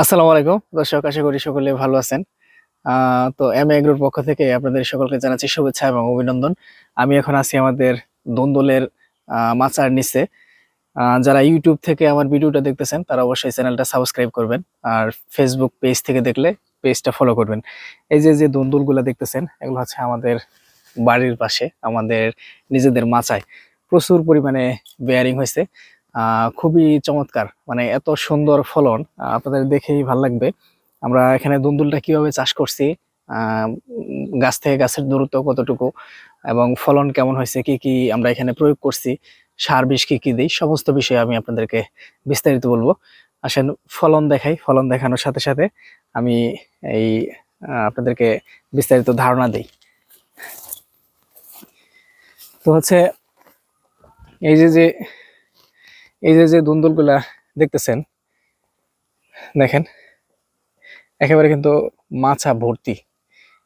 আসসালামু আলাইকুম। দর্শক, আশা করি সকলে ভালো আছেন। তো এম এগ্রোর পক্ষ থেকে আপনাদের সকলকে জানাচ্ছি শুভেচ্ছা এবং অভিনন্দন। আমি এখন আছি আমাদের দন্দলের মাচার নিচে। যারা ইউটিউব থেকে আমার ভিডিওটা দেখতেছেন, তারা অবশ্যই চ্যানেলটা সাবস্ক্রাইব করবেন আর ফেসবুক পেজ থেকে দেখলে পেজটা ফলো করবেন। এই যে যে দন্দলগুলো দেখতেছেন, এগুলো হচ্ছে আমাদের বাড়ির পাশে, আমাদের নিজেদের মাচায়। প্রচুর পরিমাণে বেয়ারিং হয়েছে। খুবই চমৎকার মানে এত সুন্দর ফলন আপনাদের দেখেই ভালো লাগবে। আমরা এখানে দুন্দুলটা কীভাবে চাষ করছি গাছ থেকে গাছের দূরত্ব কতটুকু, এবং ফলন কেমন হয়েছে, কি কি আমরা এখানে প্রয়োগ করছি, সার বিষ কি কি দিই, সমস্ত বিষয়ে আমি আপনাদেরকে বিস্তারিত বলব। আসেন, ফলন দেখাই, ফলন দেখানোর সাথে সাথে আমি এই আপনাদেরকে বিস্তারিত ধারণা দিই। তো হচ্ছে, এই যে যে এই যে যে দুন্দুলগুলা দেখতেছেন, দেখেন, একেবারে কিন্তু মাছা ভর্তি।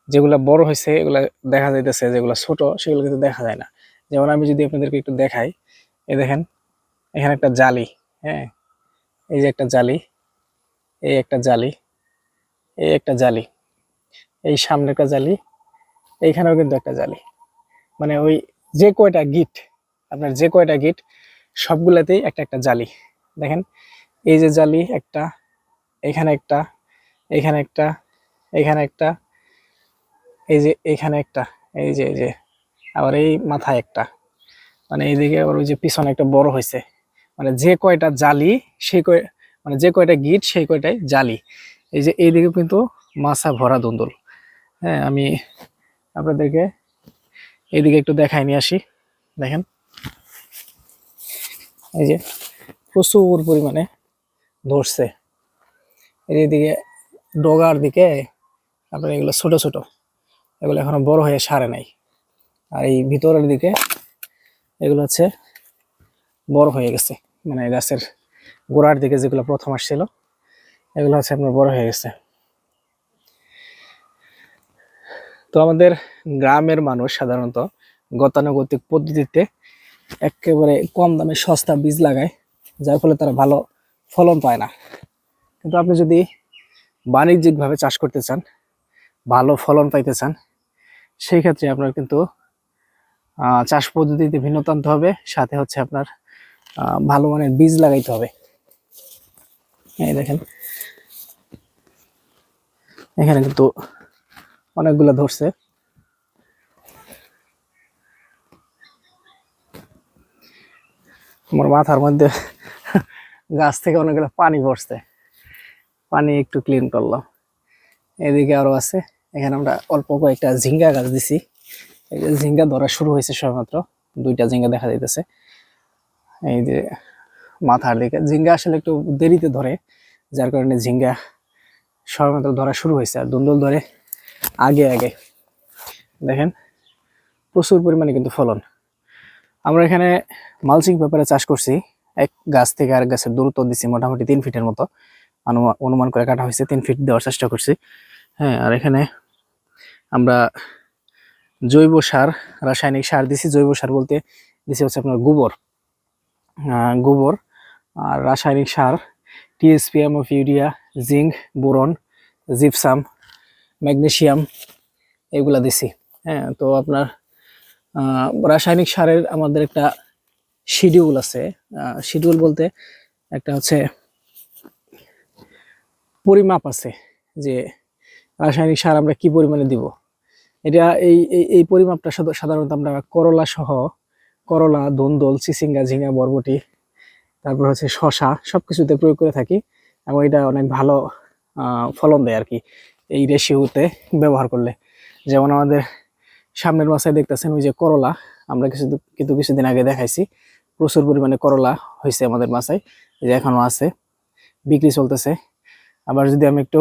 যেগুলা বড় হয়েছে, এগুলা দেখা যাইতেছে, যেগুলা ছোট, সেগুলো কিন্তু দেখা যায় না। যেমন আমি যদি আপনাদেরকে একটু দেখাই, এই দেখেন, এখানে একটা জালি হ্যাঁ? এই যে একটা জালি, এই একটা জালি, এই একটা জালি, এই সামনে একটা জালি, এইখানেও কিন্তু একটা জালি। মানে ওই যে কয়টা গিট, আপনার যে কয়টা গিট সবগুলাতেই একটা একটা জালি। দেখেন, এই যে জালি একটা, এখানে একটা এখানে একটা এখানে একটা, এই যে এখানে একটা, এই যে এই যে, আবার এই মাথায় একটা। মানে এইদিকে আবার ওই যে পিছনে একটা বড় হয়েছে। মানে যে কয়টা জালি সেই কয় মানে যে কয়টা গিট, সেই কয়টাই জালি। এই যে এইদিকে কিন্তু মাছা ভরা দুন্দুল। হ্যাঁ আমি আপনাদেরকে এইদিকে একটু দেখাই নিয়ে আসি। দেখেন এই যে প্রচুর পরিমাণে ধরছে। এদিকে ডগার দিকে আপনার এগুলো ছোট ছোট, এগুলো এখনও বড় হয়ে সারে নাই। আর এই ভিতরের দিকে এগুলো হচ্ছে বড় হয়ে গেছে মানে গাছের গোড়ার দিকে যেগুলো প্রথম আসছিল, এগুলো হচ্ছে আপনার বড় হয়ে গেছে। তো আমাদের গ্রামের মানুষ সাধারণত গতানুগতিক পদ্ধতিতে একেবারে কম দামে সস্তা বীজ লাগায়, যার ফলে তারা ভালো ফলন পায় না। কিন্তু আপনি যদি বাণিজ্যিকভাবে চাষ করতে চান, ভালো ফলন পাইতে চান, সেই ক্ষেত্রে আপনার কিন্তু চাষ পদ্ধতিতে ভিন্নতা আনতে হবে, সাথে হচ্ছে আপনার ভালো মানের বীজ লাগাইতে হবে। এই দেখেন। এখানে কিন্তু অনেকগুলো ধরছে। আমার মাথার মধ্যে গাছ থেকে অনেকগুলো পানি পড়ছে। পানি একটু ক্লিন করলাম এদিকে আরও আছে। এখানে আমরা অল্প কয়েকটা ঝিঙ্গা গাছ দিছি। ঝিঙ্গা ধরা শুরু হয়েছে সবেমাত্র। দুইটা ঝিঙ্গা দেখা যাইতেছে। এই যে মাথার দিকে। ঝিঙ্গা আসলে একটু দেরিতে ধরে, যার কারণে ঝিঙ্গা সবেমাত্র ধরা শুরু হয়েছে আর দুন্দল ধরে আগে আগে। দেখেন, প্রচুর পরিমাণে কিন্তু ফলন। আমরা এখানে মালচিং পেপারে চাষ করছি। এক গাছ থেকে আরেক গাছের দূরত্ব দিচ্ছি মোটামুটি তিন ফিটের মতো। অনুমা- অনুমান করে কাটা হয়েছে, তিন ফিট দেওয়ার চেষ্টা করছি। হ্যাঁ আর এখানে আমরা জৈব সার, রাসায়নিক সার দিছি। জৈব সার বলতে দিছি হচ্ছে আপনার গোবর। গোবর আর রাসায়নিক সার টিএসপিএম of urea zinc boron gypsum magnesium এগুলা দিছি। হ্যাঁ তো আপনার রাসায়নিক সারের আমাদের একটা শিডিউল আছে। শিডিউল বলতে একটা হচ্ছে পরিমাপ আছে যে রাসায়নিক সার আমরা কি পরিমাণে দিব। এটা এই, এই- পরিমাপটা সাধারণত আমরা করলা সহ, করলা, দন্দল, চিচিঙ্গা ঝিঙ্গা বরবটি, তারপর হচ্ছে শশা সবকিছুতে প্রয়োগ করে থাকি এবং এটা অনেক ভালো ফলন দেয় আর কি এই রেশিওতে ব্যবহার করলে। যেমন আমাদের সামনের মাসায় দেখতেছেন, ওই যে করলা। আমরা কিছু কিন্তু কিছুদিন আগে দেখাইছি। প্রচুর পরিমাণে করলা হয়েছে আমাদের মাসায় যে এখনও আছে। বিক্রি চলতেছে। আবার যদি আমি একটু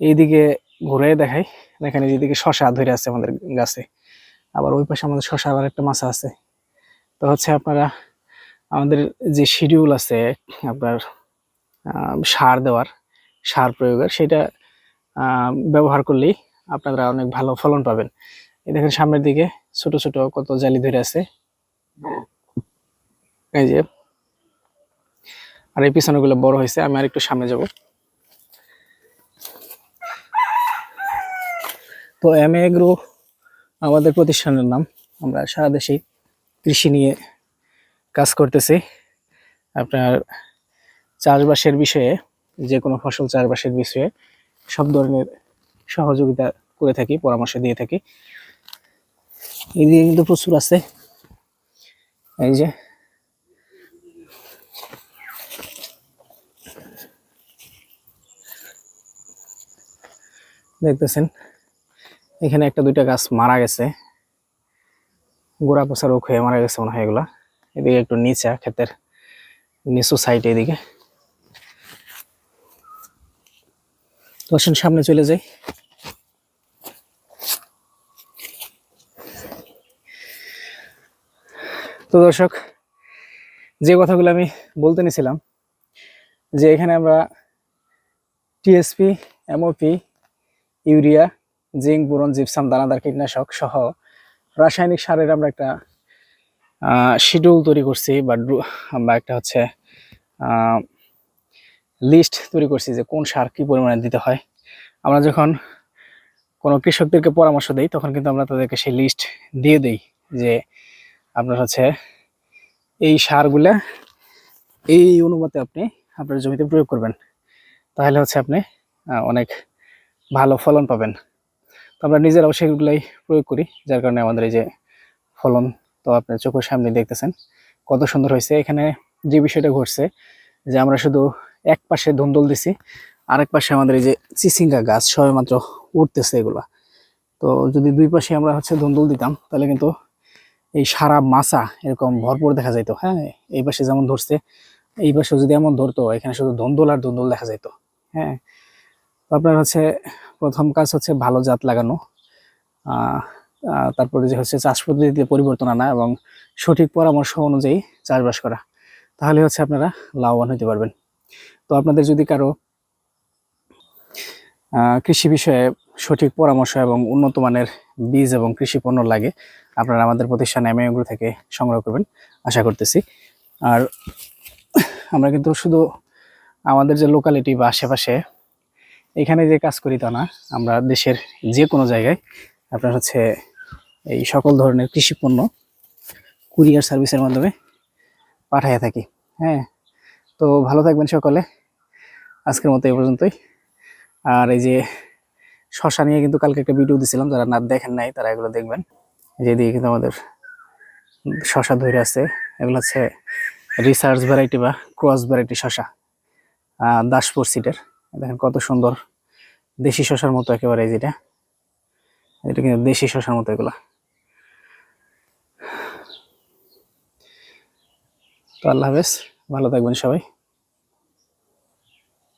এইদিকে ঘুরে দেখাই এই যেদিকে শশা ধরে আছে আমাদের গাছে, আবার ওই পাশে আমাদের শশা আবার একটা মাছা আছে। তো হচ্ছে আপনারা, আমাদের যে শিডিউল আছে আপনার সার দেওয়ার, সার প্রয়োগের, সেটা ব্যবহার করলেই আপনারা অনেক ভালো ফলন পাবেন। এই দেখেন সামনের দিকে ছোট ছোট কত জালি ধরে আছে। এই যে, আর এই পিছনে গুলো বড় হয়েছে, আমি আর একটু সামনে যাব। তো এম এগ্রো আমাদের প্রতিষ্ঠানের নাম। আমরা সারা দেশে কৃষি নিয়ে কাজ করতেছি। আপনার চাষবাসের বিষয়ে, যে কোনো ফসল চাষবাসের বিষয়ে সব ধরনের সহযোগিতা করে থাকি, পরামর্শ দিয়ে থাকি। এদিকে কিন্তু প্রচুর আছে। এই যে। দেখতেছেন, এখানে একটা দুইটা গাছ মারা গেছে। গোড়া পচা রোগ হয়ে মারা গেছে মনে হয় এগুলা। এদিকে একটু নিচা, ক্ষেতের নিচু সাইড এদিকে। তো সামনে চলে যাই। তো দর্শক, যে কথাগুলো আমি বলতে নিছিলাম যে এখানে আমরা TSP MOP urea, zinc, boron, gypsum, দানাদার কীটনাশক সহ রাসায়নিক সারের আমরা একটা শিডিউল তৈরি করছি বা বা একটা হচ্ছে লিস্ট তৈরি করছি যে কোন সার কী পরিমাণে দিতে হয়। আমরা যখন কোনো কৃষকদেরকে পরামর্শ দিই, তখন কিন্তু আমরা তাদেরকে সেই লিস্ট দিয়ে দিই যে আপনার হচ্ছে এই সারগুলা এই অনুপাতে আপনি আপনার জমিতে প্রয়োগ করবেন। তাহলে হচ্ছে আপনি অনেক ভালো ফলন পাবেন। তো আমরা নিজেরাও সেগুলাই প্রয়োগ করি, যার কারণে আমাদের এই যে ফলন তো আপনার চোখের সামনে দেখতেছেন, কত সুন্দর হয়েছে। এখানে যে বিষয়টা ঘটছে যে আমরা শুধু এক পাশে ধুন্দল দিছি, আরেক পাশে আমাদের এই যে চিচিঙ্গা গাছ সবেমাত্র উঠতেছে এগুলা। তো যদি দুই পাশে আমরা হচ্ছে ধুন্দল দিতাম, তাহলে কিন্তু এই সারা মাছা এরকম ভরপুর দেখা যাইতো হ্যাঁ? এই পাশে যেমন ধরছে, এই পাশে যদি এমন ধরতো, এখানে শুধু ধুন্দল আর ধুন্দল দেখা যাইতো হ্যাঁ? আপনার হচ্ছে প্রথম কাজ হচ্ছে ভালো জাত লাগানো তারপরে যে হচ্ছে চাষ পদ্ধতিতে পরিবর্তন আনা এবং সঠিক পরামর্শ অনুযায়ী চাষবাস করা, তাহলে হচ্ছে আপনারা লাভবান হতে পারবেন। তো আপনাদের যদি কারও কৃষি বিষয়ে সঠিক পরামর্শ এবং উন্নত মানের বীজ এবং কৃষি পণ্য লাগে আপনারা আমাদের প্রতিষ্ঠান এমএগ্রো থেকে সংগ্রহ করবেন, আশা করতেছি। আর আমরা কিন্তু শুধু আমাদের যে লোকালিটি বা আশেপাশে, এখানে যে কাজ করি তা না, আমরা দেশের যে কোনো জায়গায় আপনার হচ্ছে এই সকল ধরনের কৃষি পণ্য কুরিয়ার সার্ভিসের মাধ্যমে পাঠাইয়া থাকি হ্যাঁ? তো ভালো থাকবেন সকলে, আজকের মতো এই পর্যন্তই। আর এই যে শশা নিয়ে কিন্তু কালকে একটা ভিডিও দিছিলাম, যারা না দেখেন নাই, তারা এগুলো দেখবেন। যেদিকে কিন্তু আমাদের শশা ধরে আছে, এগুলো হচ্ছে রিসার্চ ভ্যারাইটি বা ক্রস ভ্যারাইটি শশা দাসপুর সিটের দেখেন কত সুন্দর দেশি শশার মতো একেবারে যেটা। এটা কিন্তু দেশি শশার মতো এগুলা। তো আল্লাহ হাফেজ, ভালো থাকবেন সবাই।